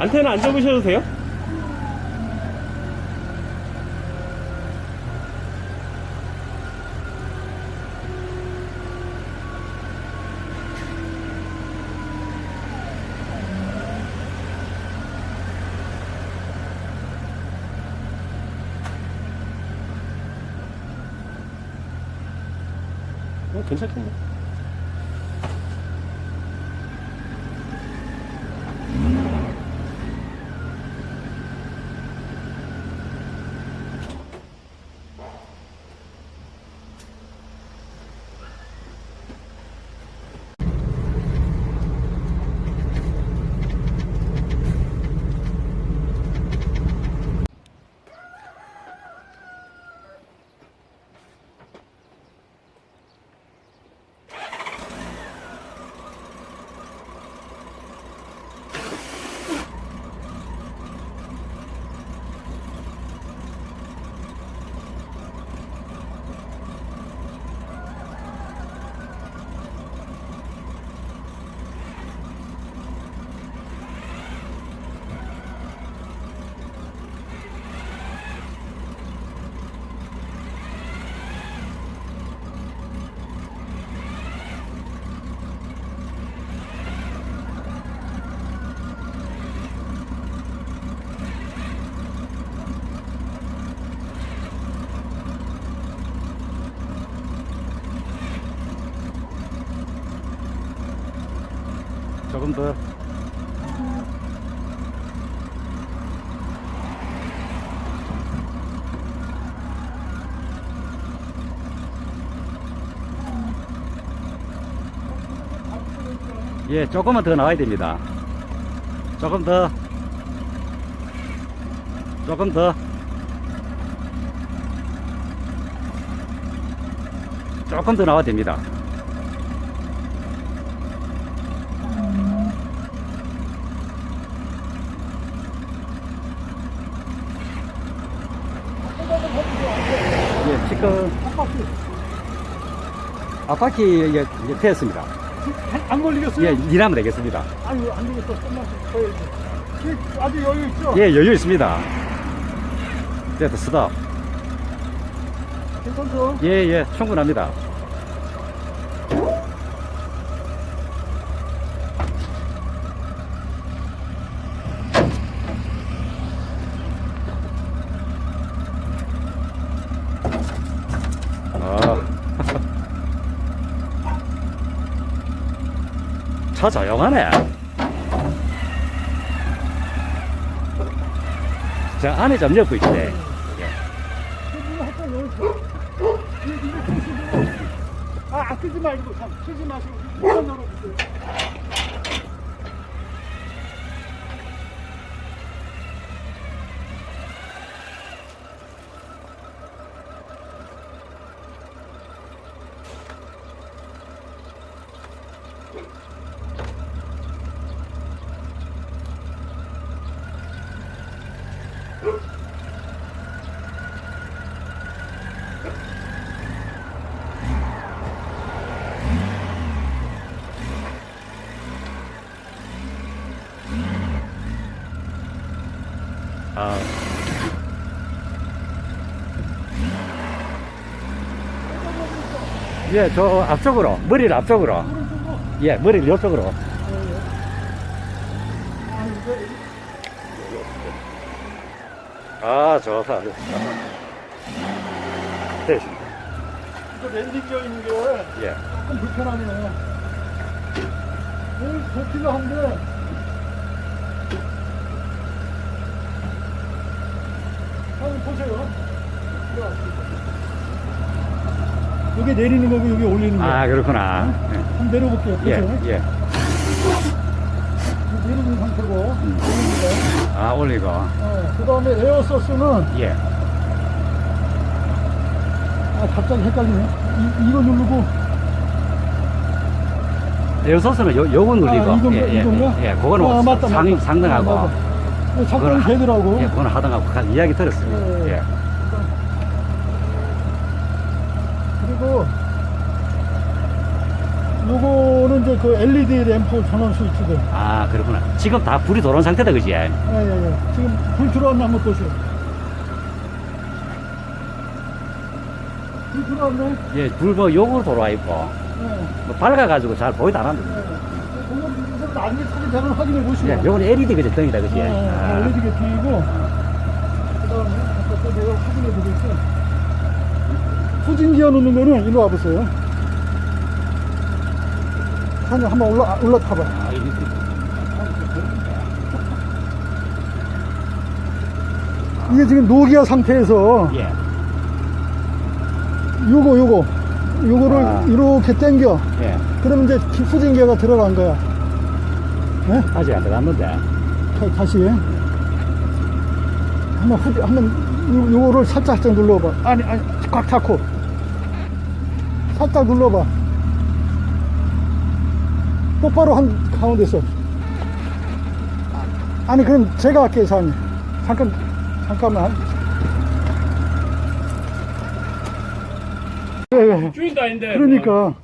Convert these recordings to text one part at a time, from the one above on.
안테나 안 접으셔도 돼요? 어, 괜찮겠네. 조금 더. 예, 조금만 더 나와야 됩니다. 조금 더. 조금 더. 조금 더 나와야 됩니다. 지금 앞바퀴 이제, 이제 되었습니다. 안, 안 걸리겠어요? 예, 일하면 되겠습니다. 아니 안 되겠어. 좀만 더 해야지. 그, 아주 여유 있죠? 예, 여유 있습니다. 됐다, 스톱. 괜찮죠? 예, 예, 충분합니다. 아. 차 조용하네. 자, 안에 좀 엮고 있대. 아, 아끼지 말고 참 쓰지 마시고 열어주세요. 아. 예, 저 앞쪽으로, 머리를 앞쪽으로. 예, 머리를 이쪽으로. 아, 좋다. 됐습니다. 그 랜딩 되어 있는 게 예. 조금 불편하네요. 오늘 좋기는 한데 한번 보세요. 여기 내리는 거고 여기 올리는 거. 아, 그렇구나. 한번 내려볼게요. 예, 보세요. 예. 음. 올리는 아, 올리고. 거. 어, 그 다음에 에어 소스는 예. 아 갑자기 헷갈리네. 이, 이거 누르고 에어소스는 요, 요거 눌리고. 아, 이건가? 예, 예, 이건가? 예, 예. 그거는 아, 맞다, 상, 맞다. 상등하고. 아, 작동이 그건 하- 되더라고. 예, 그거는 하등하고 가- 이야기 들었어요. 예. 예. 그리고 요거 는 이제 그 LED 램프 전원 스위치들. 아, 그렇구나. 지금 다 불이 들어온 상태다, 그지? 예, 예, 예. 지금 불 들어왔나 한번 보세요. 불 들어왔네? 예, 불뭐 요거로 돌아와 있고. 예. 뭐 밝아가지고 잘 보이도 안. 예. 그거 이거 나중에 사진 되면 확인해 보시고. 예, 요거는 LED 그지 등이다, 그지? 예, 아, LED 게팅이고. 그 다음에 아까 또 내가 확인해 보겠어. 후진 기어 넣는 거는 이리 와보세요. 산에 한번 올라, 올라타봐. 아, 이게- 지금 노기아 상태에서 예. 요거 요거 요거를 아. 이렇게 당겨 예. 그러면 이제 기- 후진 기어가 들어간 거야 네? 아직 안 들어갔는데. 다, 다시 한번 후진 한번 요, 요거를 살짝 살짝 눌러봐 아니 아니 꽉 잡고 살짝 눌러봐 똑바로 한 가운데서 아니 그럼 제가 할게요 사장님 잠깐 잠깐만 예, 예. 주인도 아닌데. 그러니까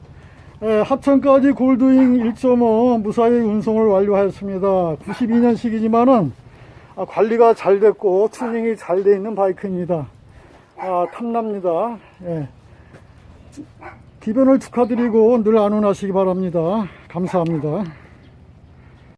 예, 합천까지 골드윙 1.5 무사히 운송을 완료하였습니다. 92년식이지만은 아, 관리가 잘 됐고 튜닝이 잘 돼 있는 바이크입니다. 아, 탐납니다. 예. 기변을 축하드리고 늘 안온하시기 바랍니다. 감사합니다.